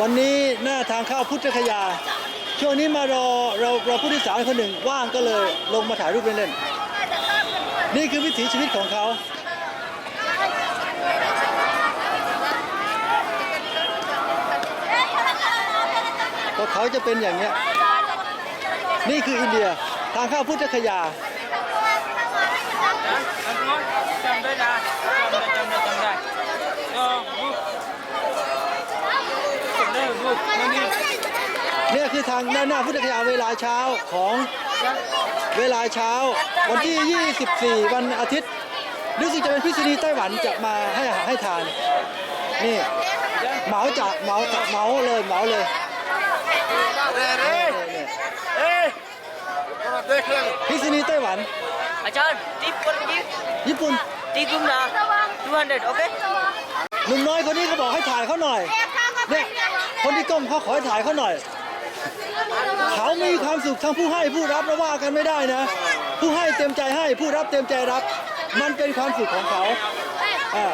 วันนี้หน้าทางเข้าพุทธคยา ช่วงนี้มารอเราเราผู้โดยสารคนหนึ่งว่างก็เลยลงมาถ่ายรูปเล่นๆนี่คือวิถีชีวิตของเขาพวกเขาจะเป็นอย่างเนี้ยนี่คืออินเดียทางเข้าพุทธคยาจำได้นะจำได้จำได้จำได้เออบุ๊กจำได้บุ๊กนี่นี่ เนี่ยคือ ทางด้านหน้าพุทธคยาเวลาเช้าของเวลาเช้า วันที่ 24 วันอาทิตย์รู้สึกจะเป็นพิษณีไต้หวันจะมาให้ให้ทาน นี่เหมาจาเหมาจาเหมาเลยเหมาเลยพิษณีไต้หวันอาจารย์ญี่ปุ่นญี่ปุ่นตีกลุ่มนะ200โอเคหนุ่มน้อยคนนี้เขาบอกให้ถ่ายเขาหน่อยเนี่ยคนที่ก้มเขาขอให้ถ่ายเขาหน่อย เขามีความสุขทั้งผู้ให้ผู้รับเราว่ากันไม่ได้นะ ผู้ให้เต็มใจให้ผู้รับเต็มใจรับ มันเป็นความสุขของเขาอ่า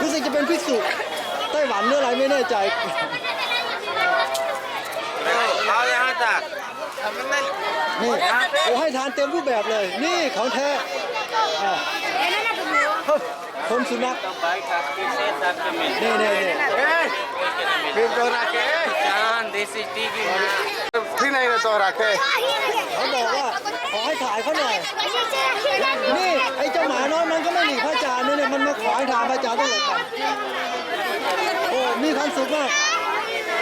รู้สึกจะเป็นพิสุไต้หวันเรื่องอะไรไม่แน่ใจ นี่โอ้ให้ทานเต็มรูปแบบเลย นี่ของแท้อ่า คนสุนัข बाइक आपके से आपके में นี่นี่นี่ ए फिर तो रखे जान देसी टी की ना फिर नहीं तो रखे เขาบอกว่าขอให้ถ่ายเขาหน่อย นี่ไอ้เจ้าหมาน้อยมันก็ไม่หนีพระอาจารย์นี่เนี่ยมันมาขอให้ทานพระอาจารย์ต้องหลบกันโอ้มีความสุขมาก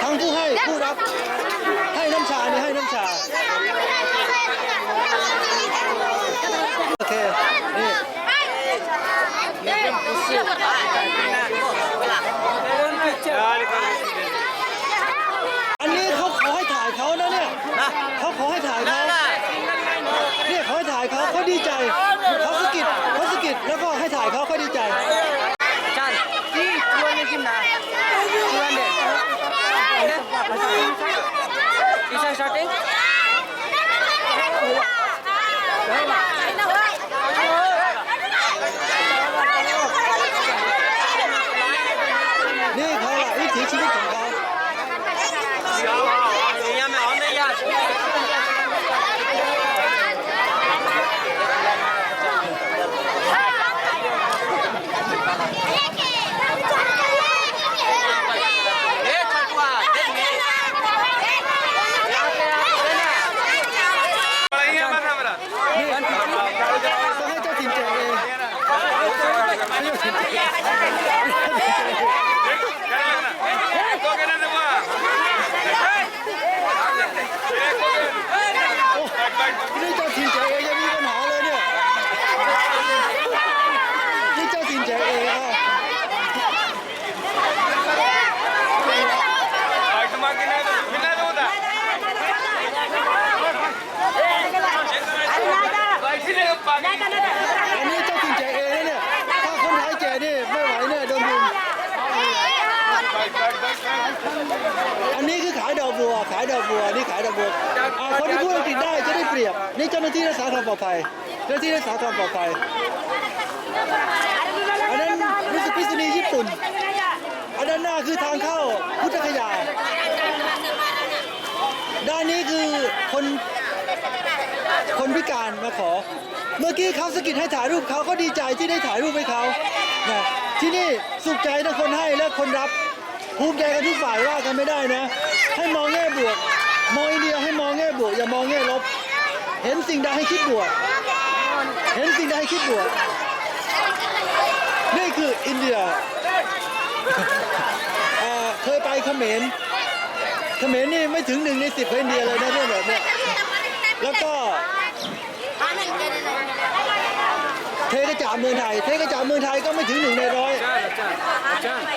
ทั้งผู้ให้ผู้รับ ให้น้ำชานี่ให้น้ำชา โอเค นี่ อันนี้เขาขอให้ถ่ายเขานะเนี่ยเขาขอให้ถ่ายเขาเนี่ยเขาให้ถ่ายเขาเขาดีใจเขาสะกิดเขาสะกิดแล้วก็ให้ถ่ายเขาเขาดีใจอาจารย์ที่200กิมนะ200 Is that starting? นี่เขา ละ อันนี้คือขายดอกบัว ขายดอกบัวนี่ขายดอกบัวอ่าคนที่พูดอังกฤษได้จะได้เปรียบ นี่เจ้าหน้าที่รักษาความปลอดภัยเจ้าหน้าที่รักษาความปลอดภัยอันนั้นรู้สึกพิษณีญี่ปุ่น อันด้านหน้าคือทางเข้าพุทธคยา ด้านนี้คือคนคนพิการมาขอ เมื่อกี้เขาสกิดให้ถ่ายรูปเขาก็ดีใจที่ได้ถ่ายรูปให้เขานะที่นี่สุขใจทั้งคนให้และคนรับ ภูมิใจกันทุกฝ่ายว่ากันไม่ได้นะ ให้มองแง่บวก มองอินเดียให้มองแง่บวก อย่ามองแง่ลบ เห็นสิ่งใดให้คิดบวก เห็นสิ่งใดให้คิดบวก นี่คืออินเดียอ่าเคยไปเขมร เขมรนี่ไม่ถึงหนึ่งในสิบของอินเดียเลยนะเรื่องแบบเนี้ยแล้วก็ เทกระจาดเมืองไทย เทกระจาดเมืองไทยก็ไม่ถึงหนึ่งในร้อย อาจารย์อาจารย์